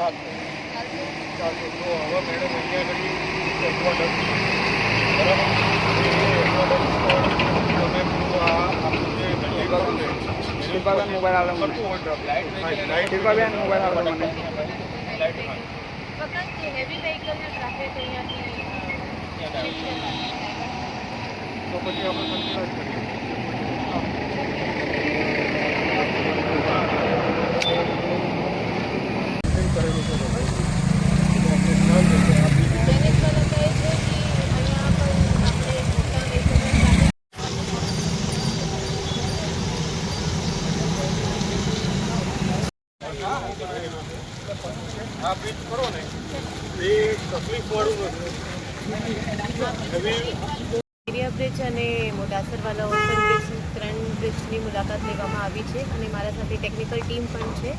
હવે મેડમ અહીંયા આગળ બરાબર મોબાઈલ આવે મને. શિલ્પાબેન મોબાઈલ અહીંયાથી તો પછી આપણે કન્ટિન્યુ કરીએ કરેલું છે લોકો. તો આપણે ખ્યાલ છે કે આ બીજું જેને ફરક એ છે કે અહીંયા પણ આપણે મોટા વ્હીકલના ટ્રાફિક આ બ્રિજ કરો ને, એ તકલીફ વાળું નથી. અને મોડાસરવાલા ઓપન બ્રિજ ત્રણ બ્રિજની મુલાકાત લેવામાં આવી છે અને મારા સાથે ટેકનિકલ ટીમ પણ છે.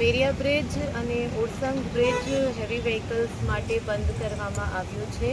મેરિયા બ્રિજ અને ઓરસંગ બ્રિજ હેવી વ્હીકલ્સ માટે બંધ કરવામાં આવ્યું છે.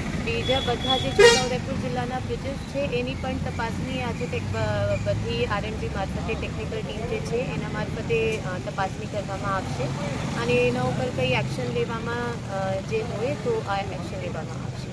બીજા બધા જે છોટાઉદેપુર જિલ્લાના બ્રિજીસ છે, એની પણ તપાસની આજે બ- બધી આરએનબી મારફતે ટેકનિકલ ટીમ જે છે, એના મારફતે તપાસણી કરવામાં આવશે. અને એના ઉપર કંઈ એક્શન લેવામાં જે હોય તો આ એક્શન લેવામાં આવશે.